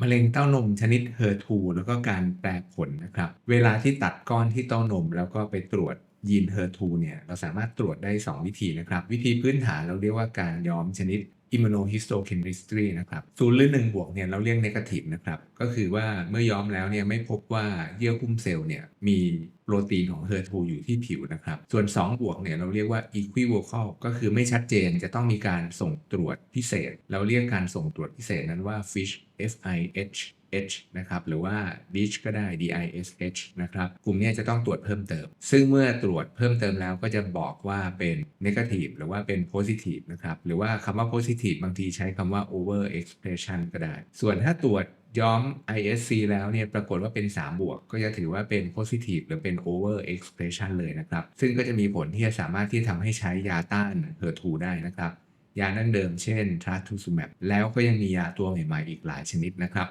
มะเร็งเต้านมชนิด HER2 แล้วก็การแปลผลนะครับ เวลาที่ตัดก้อนที่เต้านมแล้วก็ไปตรวจ ยีน HER2 เนี่ยเราสามารถตรวจได้ 2 วิธีนะครับ วิธีพื้นฐานเราเรียกว่าการย้อมชนิด immunohistochemistry นะครับศูนย์หรือ1บวกเนี่ยเราเรียก negative นะครับ ก็คือว่าเมื่อย้อมแล้วเนี่ยไม่พบว่าเยื่อหุ้มเซลล์เนี่ยมีโปรตีนของ HER2 อยู่ที่ผิวนะครับ ส่วน 2 บวกเนี่ยเราเรียกว่า equivocal ก็คือไม่ชัดเจนจะต้องมีการส่งตรวจพิเศษ เราเรียกการส่งตรวจพิเศษนั้นว่า fish f i h H นะครับหรือว่า DISH ก็ได้ DISH นะครับกลุ่มนี้จะต้องตรวจเพิ่มเติม ซึ่งเมื่อตรวจเพิ่มเติมแล้วก็จะบอกว่าเป็น negative หรือว่าเป็น positive นะครับหรือว่าคำว่า positive บางทีใช้คำว่า over expression ก็ได้ ส่วนถ้าตรวจย้อม ISC แล้วเนี่ยปรากฏว่าเป็น 3 บวก ก็จะถือว่าเป็น positive หรือเป็น over expression เลยนะครับ ซึ่งก็จะมีผลที่จะสามารถที่ทำให้ใช้ยาต้าน HER2 ได้นะครับ ยาดั้งเดิมเช่น trastuzumab แล้วก็ยังมียาตัวใหม่ๆอีกหลายชนิดนะครับ